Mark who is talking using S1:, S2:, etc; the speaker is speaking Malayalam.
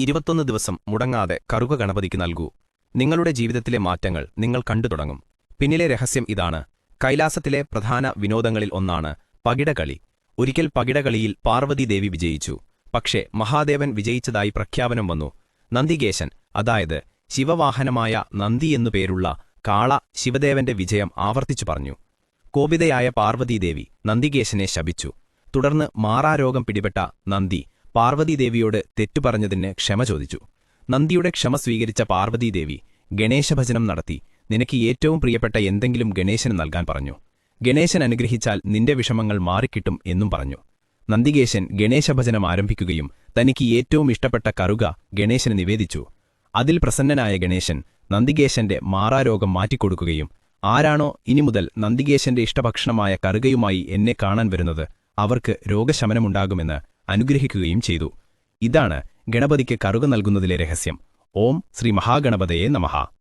S1: ഇരുപത്തൊന്ന് ദിവസം മുടങ്ങാതെ കറുക ഗണപതിക്ക് നൽകൂ. നിങ്ങളുടെ ജീവിതത്തിലെ മാറ്റങ്ങൾ നിങ്ങൾ കണ്ടു തുടങ്ങും. പിന്നിലെ രഹസ്യം ഇതാണ്. കൈലാസത്തിലെ പ്രധാന വിനോദങ്ങളിൽ ഒന്നാണ് പകിടകളി. ഒരിക്കൽ പകിടകളിയിൽ പാർവതീദേവി വിജയിച്ചു. പക്ഷേ മഹാദേവൻ വിജയിച്ചതായി പ്രഖ്യാപനം വന്നു. നന്ദികേശൻ അതായത് ശിവവാഹനമായ നന്ദി എന്നു പേരുള്ള കാള ശിവദേവന്റെ വിജയം ആവർത്തിച്ചു പറഞ്ഞു. കോപിതയായ പാർവതീദേവി നന്ദികേശനെ ശപിച്ചു. തുടർന്ന് മാറാരോഗം പിടിപെട്ട നന്ദി പാർവതീദേവിയോട് തെറ്റുപറഞ്ഞതിന് ക്ഷമ ചോദിച്ചു. നന്ദിയുടെ ക്ഷമ സ്വീകരിച്ച പാർവതീദേവി ഗണേശഭജനം നടത്തി. നിനക്ക് ഏറ്റവും പ്രിയപ്പെട്ട എന്തെങ്കിലും ഗണേശന് നൽകാൻ പറഞ്ഞു. ഗണേശൻ അനുഗ്രഹിച്ചാൽ നിന്റെ വിഷമങ്ങൾ മാറിക്കിട്ടും എന്നും പറഞ്ഞു. നന്ദികേശൻ ഗണേശഭജനം ആരംഭിക്കുകയും തനിക്ക് ഏറ്റവും ഇഷ്ടപ്പെട്ട കറുക ഗണേശന് നിവേദിച്ചു. അതിൽ പ്രസന്നനായ ഗണേശൻ നന്ദികേശന്റെ മാറാരോഗം മാറ്റിക്കൊടുക്കുകയും ആരാണോ ഇനി മുതൽ നന്ദികേശന്റെ ഇഷ്ടഭക്ഷണമായ കറുകയുമായി എന്നെ കാണാൻ വരുന്നത് അവർക്ക് രോഗശമനമുണ്ടാകുമെന്ന് അനുഗ്രഹിക്കുകയും ചെയ്തു. ഇതാണ് ഗണപതിക്ക് കറുക നൽകുന്നതിലെ രഹസ്യം. ഓം ശ്രീ മഹാഗണപതയെ നമഃ